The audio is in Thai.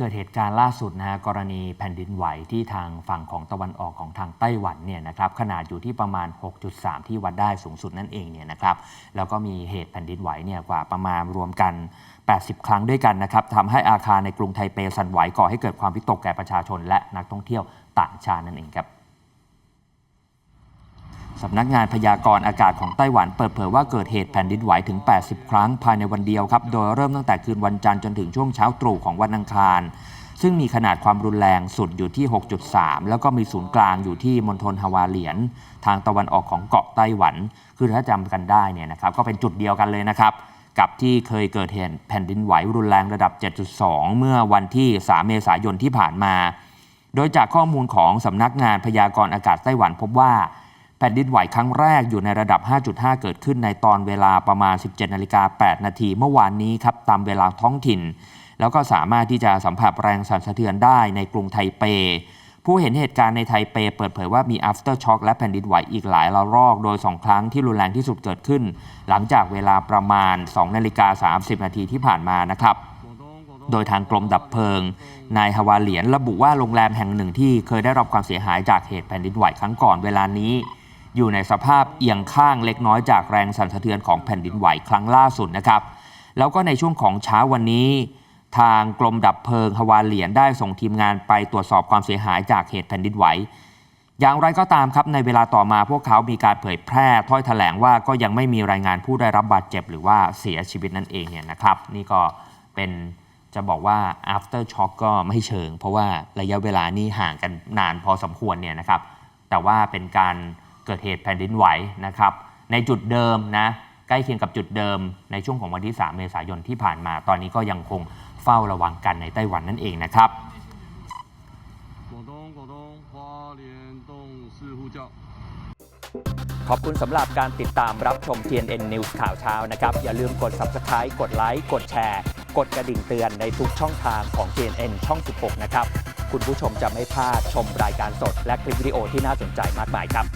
เกิดเหตุการณ์ล่าสุดนะฮะกรณีแผ่นดินไหวที่ทางฝั่งของตะวันออกของทางไต้หวันเนี่ยนะครับขนาดอยู่ที่ประมาณ 6.3 ที่วัดได้สูงสุดนั่นเองเนี่ยนะครับแล้วก็มีเหตุแผ่นดินไหวเนี่ยกว่าประมาณรวมกัน 80 ครั้งด้วยกันนะครับทำให้อาคารในกรุงไทเปสั่นไหวก่อให้เกิดความวิตกแก่ประชาชนและนักท่องเที่ยวต่างชาตินั่นเองครับ สำนักงานพยากรณ์อากาศของไต้หวันเปิดเผยว่าเกิดเหตุแผ่นดินไหวถึง 80 ครั้งภายในวันเดียวครับ โดยเริ่มตั้งแต่คืนวันจันทร์จนถึงช่วงเช้าตรู่ของวันอังคาร ซึ่งมีขนาดความรุนแรงสุดอยู่ที่ 6.3 แล้วก็มีศูนย์กลางอยู่ที่มณฑลฮาวาเหลียน ทางตะวันออกของเกาะไต้หวัน คือถ้าจำกันได้เนี่ยนะครับก็เป็นจุดเดียวกันเลยนะครับกับที่เคยเกิดเหตุแผ่นดินไหวรุนแรงระดับ 7.2 เมื่อวันที่ 3 เมษายนที่ผ่านมา โดยจากข้อมูลของสำนักงานพยากรณ์อากาศไต้หวันพบว่า แผ่นดินไหวครั้งแรกอยู่ในระดับ 5.5 เกิดขึ้นในตอนเวลาประมาณ 17นาฬิกา8นาทีเมื่อวานนี้ครับตามเวลาท้องถิ่น แล้วก็สามารถที่จะสัมผัสแรงสั่นสะเทือนได้ในกรุงไทเป ผู้เห็นเหตุการณ์ในไทเปเปิดเผยว่ามี after shock และแผ่นดินไหวอีกหลายระลอก โดย 2 ครั้งที่รุนแรงที่สุดเกิดขึ้น หลังจากเวลาประมาณ2นาฬิกา30 นาทีที่ผ่านมานะครับโดยทางกรมดับเพลิง นายฮาวาเหลียนระบุว่าโรงแรมแห่งหนึ่งที่เคยได้รับความเสียหายจากเหตุแผ่นดินไหวครั้งก่อนเวลานี้ อยู่ในสภาพเอียงข้างเล็กน้อยจากแรงสั่นสะเทือนของแผ่นดินไหวครั้งล่าสุดนะครับ แล้วก็ในช่วงของเช้าวันนี้ ทางกรมดับเพลิงฮาวาเหลียนได้ส่งทีมงานไปตรวจสอบความเสียหายจากเหตุแผ่นดินไหว อย่างไรก็ตามครับในเวลาต่อมาพวกเขามีการเผยแพร่ถ้อยแถลงว่าก็ยังไม่มีรายงานผู้ได้รับบาดเจ็บหรือว่าเสียชีวิตนั่นเองเนี่ยนะครับ นี่ก็เป็นจะบอกว่า after shock ก็ไม่เชิง เพราะว่าระยะเวลานี่ห่างกันนานพอสมควรเนี่ยนะครับ แต่ว่าเป็นการ เกิดเหตุแผ่นดินไหวนะครับ ในจุดเดิมนะใกล้เคียงกับจุดเดิมในช่วงของวันที่ 3 เมษายนที่ผ่านมา ตอนนี้ก็ยังคงเฝ้าระวังกันในไต้หวันนั่นเองนะครับขอบคุณสำหรับการติดตามรับชม TNN News ข่าวเช้านะครับ อย่าลืมกด Subscribe กดไลค์ กดแชร์ กดกระดิ่งเตือนในทุกช่องทางของ TNN ช่อง 16 นะครับ คุณผู้ชมจะไม่พลาดชมรายการสด และคลิปวิดีโอที่น่าสนใจมากมายครับ